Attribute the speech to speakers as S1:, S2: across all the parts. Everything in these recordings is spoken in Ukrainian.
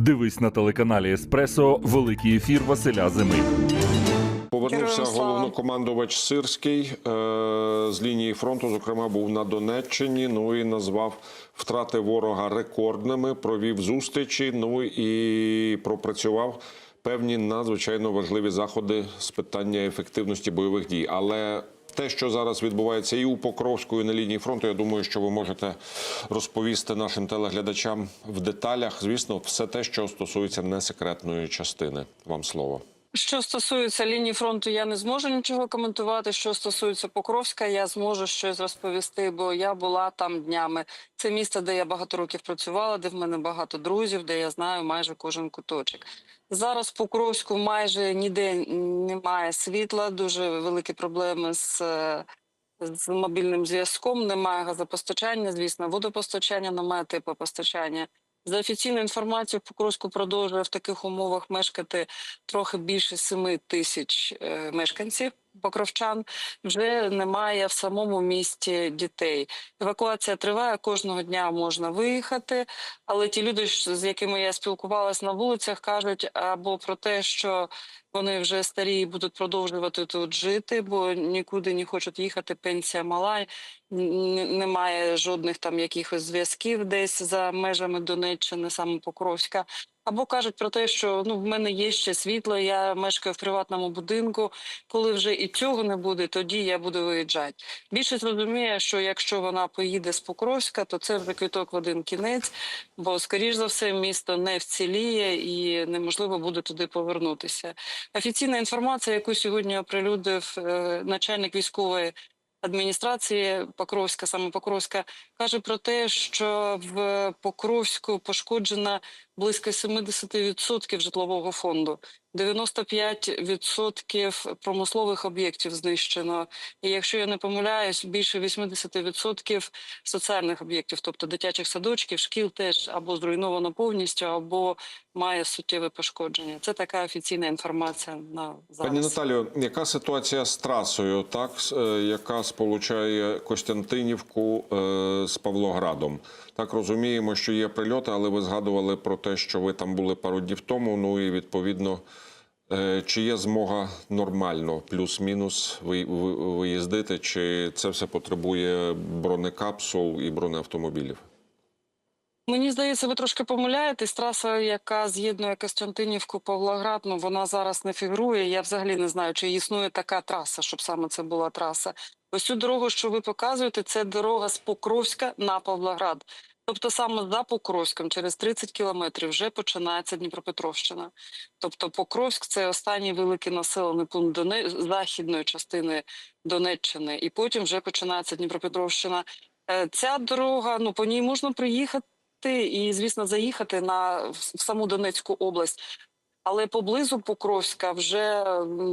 S1: Дивись на телеканалі Еспресо Великий ефір Василя Зими.
S2: Повернувся головнокомандувач Сирський е, з лінії фронту. Зокрема, був на Донеччині. Ну і назвав втрати ворога рекордними. Провів зустрічі. Ну і пропрацював певні надзвичайно важливі заходи з питання ефективності бойових дій. Але те, що зараз відбувається і у Покровську, і на лінії фронту, я думаю, що ви можете розповісти нашим телеглядачам в деталях. Звісно, все те, що стосується несекретної частини. Вам слово.
S3: Що стосується лінії фронту, я не зможу нічого коментувати. Що стосується Покровська, я зможу щось розповісти, бо я була там днями. Це місто, де я багато років працювала, де в мене багато друзів, де я знаю майже кожен куточок. Зараз в Покровську майже ніде немає світла, дуже великі проблеми з. З мобільним зв'язком немає газопостачання, звісно, водопостачання, немає теплопостачання. За офіційною інформацією, Покровську продовжує в таких умовах мешкати трохи більше 7 тисяч е, мешканців. Покровчан вже немає в самому місті дітей. Евакуація триває кожного дня можна виїхати, але ті люди, з якими я спілкувалася на вулицях, кажуть або про те, що вони вже старі і будуть продовжувати тут жити, бо нікуди не хочуть їхати. Пенсія мала, немає жодних там якихось зв'язків десь за межами Донеччини, саме Покровська. Або кажуть про те, що ну в мене є ще світло, я мешкаю в приватному будинку. Коли вже і цього не буде, тоді я буду виїжджати. Більшість розуміє, що якщо вона поїде з Покровська, то це вже квіток в один кінець, бо скоріш за все місто не вціліє і неможливо буде туди повернутися. Офіційна інформація, яку сьогодні оприлюдив е, начальник військової адміністрації Покровська, саме Покровська, каже про те, що в Покровську пошкоджено близько 70% житлового фонду. 95% промислових об'єктів знищено. І якщо я не помиляюсь, більше 80% соціальних об'єктів, тобто дитячих садочків, шкіл теж або зруйновано повністю, або має суттєве пошкодження. Це така офіційна інформація на зараз.
S2: Пані Наталію, яка ситуація з трасою, так е, яка сполучає Костянтинівку е, з Павлоградом? Так розуміємо, що є прильоти, але ви згадували про те, що ви там були пару днів тому. Ну і відповідно, чи є змога нормально, плюс-мінус ви- ви- виїздити, чи це все потребує бронекапсул і бронеавтомобілів?
S3: Мені здається, ви трошки помиляєтесь. Траса, яка з'єднує Костянтинівку Павлоград, ну вона зараз не фігурує. Я взагалі не знаю, чи існує така траса, щоб саме це була траса. Ось цю дорогу, що ви показуєте, це дорога з Покровська на Павлоград. Тобто саме за Покровськом, через 30 кілометрів, вже починається Дніпропетровщина. Тобто Покровськ це останній великий населений пункт західної частини Донеччини, і потім вже починається Дніпропетровщина. Е, Ця дорога, ну по ній можна приїхати і, звісно, заїхати на в саму Донецьку область. Але поблизу Покровська вже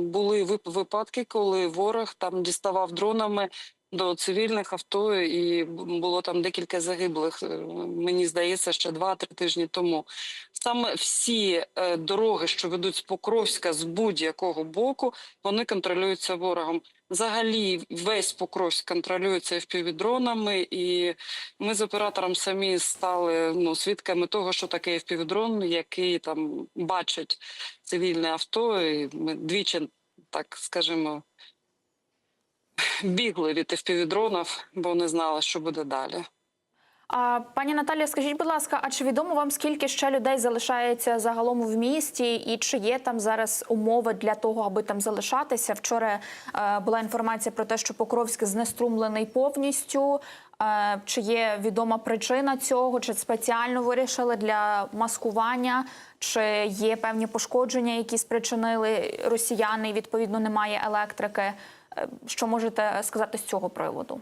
S3: були випадки, коли ворог там діставав дронами до цивільних авто, і було там декілька загиблих. е, Мені здається, ще два-три тижні тому. Саме всі е, дороги, що ведуть з Покровська з будь-якого боку, вони контролюються ворогом. Взагалі, весь Покровськ контролюється впівдронами, і ми з оператором самі стали ну, свідками того, що таке впівдрон, який там бачить цивільне авто. І ми двічі, так скажімо, бігли від впівдронів, бо не знали, що буде далі.
S4: А пані Наталія, скажіть, будь ласка, а чи відомо вам скільки ще людей залишається загалом в місті, і чи є там зараз умови для того, аби там залишатися? Вчора е, була інформація про те, що Покровськ знеструмлений повністю. Е, чи є відома причина цього? Чи спеціально вирішили для маскування? Чи є певні пошкодження, які спричинили росіяни? і Відповідно, немає електрики. Е, Що можете сказати з цього приводу?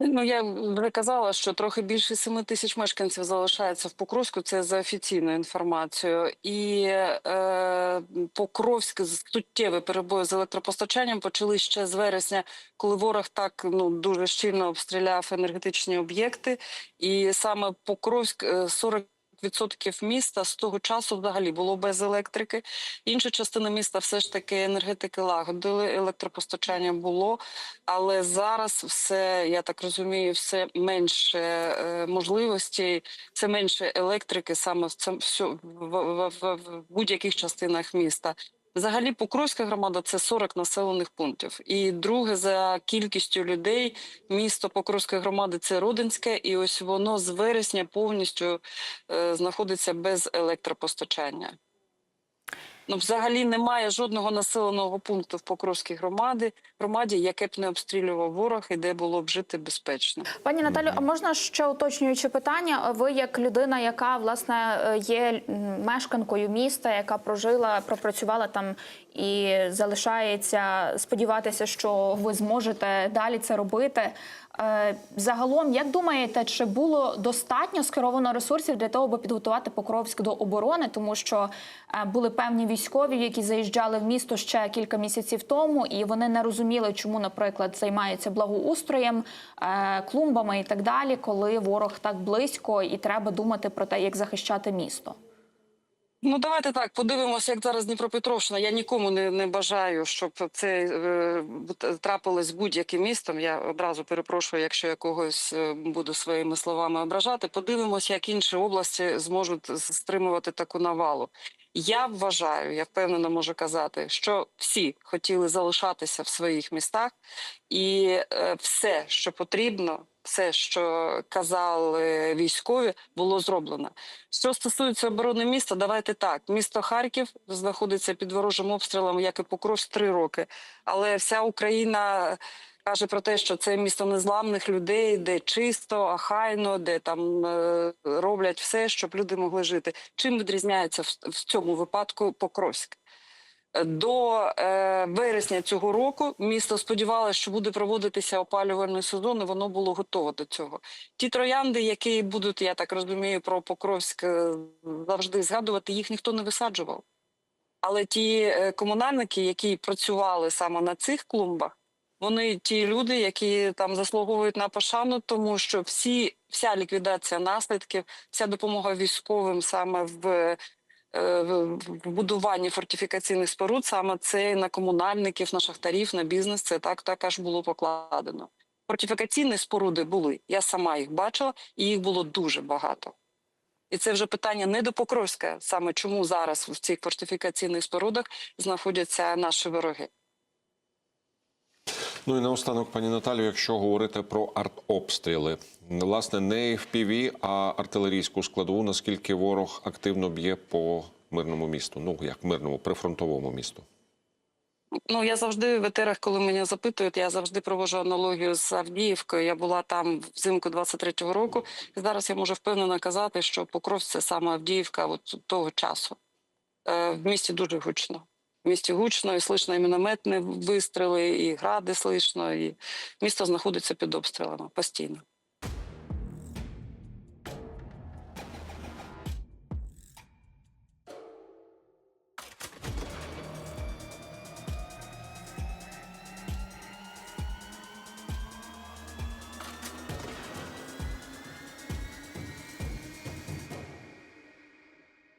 S3: Ну я вже казала, що трохи більше 7 тисяч мешканців залишається в Покровську. Це за офіційною інформацією. І е, Покровськ суттєві перебої з електропостачанням почали ще з вересня, коли ворог так ну дуже щільно обстріляв енергетичні об'єкти. І саме Покровськ е, 40 40% міста з того часу взагалі було без електрики. Інша частина міста все ж таки енергетики лагодили, електропостачання було, але зараз все, я так розумію, все менше можливості, можливостей, все менше електрики саме в цьому в, в, в, в будь-яких частинах міста. Взагалі, Покровська громада це 40 населених пунктів. І друге за кількістю людей місто Покровської громади це Родинське, і ось воно з вересня повністю е, знаходиться без електропостачання. Ну, взагалі немає жодного населеного пункту в Покровській громаді, громаді, яке б не обстрілював ворог і де було б жити безпечно.
S4: Пані Наталю, а можна ще уточнюючи питання? Ви як людина, яка власне е, є мешканкою міста, яка прожила, пропрацювала там і залишається сподіватися, що ви зможете далі це робити. Е, Загалом, як думаєте, чи було достатньо скеровано ресурсів для того, аби підготувати Покровськ до оборони, тому що е, були певні військові, які заїжджали в місто ще кілька місяців тому, і вони не розуміли, чому, наприклад, займаються благоустроєм, е, клумбами і так далі, коли ворог так близько, і треба думати про те, як захищати місто.
S3: Ну, давайте так подивимося, як зараз Дніпропетровщина. Я нікому не, не бажаю, щоб це е, трапилось будь-яким містом. Я одразу перепрошую, якщо я когось е, буду своїми словами ображати. Подивимося, як інші області зможуть стримувати таку навалу. Я вважаю, я впевнено можу казати, що всі хотіли залишатися в своїх містах, і е, все, що потрібно, все, що казали військові, було зроблено. Що стосується оборони міста, давайте так. Місто Харків знаходиться під ворожим обстрілом, як і Покровськ, три роки. Але вся Україна каже про те, що це місто незламних людей, де чисто, ахайно, де там е, роблять все, щоб люди могли жити. Чим відрізняється в, цьому випадку Покровськ? До е, вересня цього року місто сподівалося, що буде проводитися опалювальний сезон, і воно було готове до цього. Ті троянди, які будуть, я так розумію, про Покровськ е, завжди згадувати, їх ніхто не висаджував. Але ті е, комунальники, які працювали саме на цих клумбах, вони ті люди, які там заслуговують на пошану, тому що всі, вся ліквідація наслідків, вся допомога військовим саме в е, в будуванні фортифікаційних споруд, саме це на комунальників, на шахтарів, на бізнес, це так також було покладено. Фортифікаційні споруди були. Я сама їх бачила, і їх було дуже багато. І це вже питання не до Покровська, саме чому зараз в цих фортифікаційних спорудах знаходяться наші вороги.
S2: Ну і наостанок, пані Наталю, якщо говорити про артобстріли, власне, не FPV, а артилерійську складову, наскільки ворог активно б'є по мирному місту? Ну як мирному, прифронтовому місту?
S3: Ну я завжди в етерах, коли мене запитують, я завжди проводжу аналогію з Авдіївкою. Я була там взимку 23-го року. І зараз я можу впевнено казати, що Покров це саме Авдіївка от того часу. Е, в місті дуже гучно. Місті гучно, і слышно і мінометні вистріли, і гради слышно, і місто знаходиться під обстрілами постійно.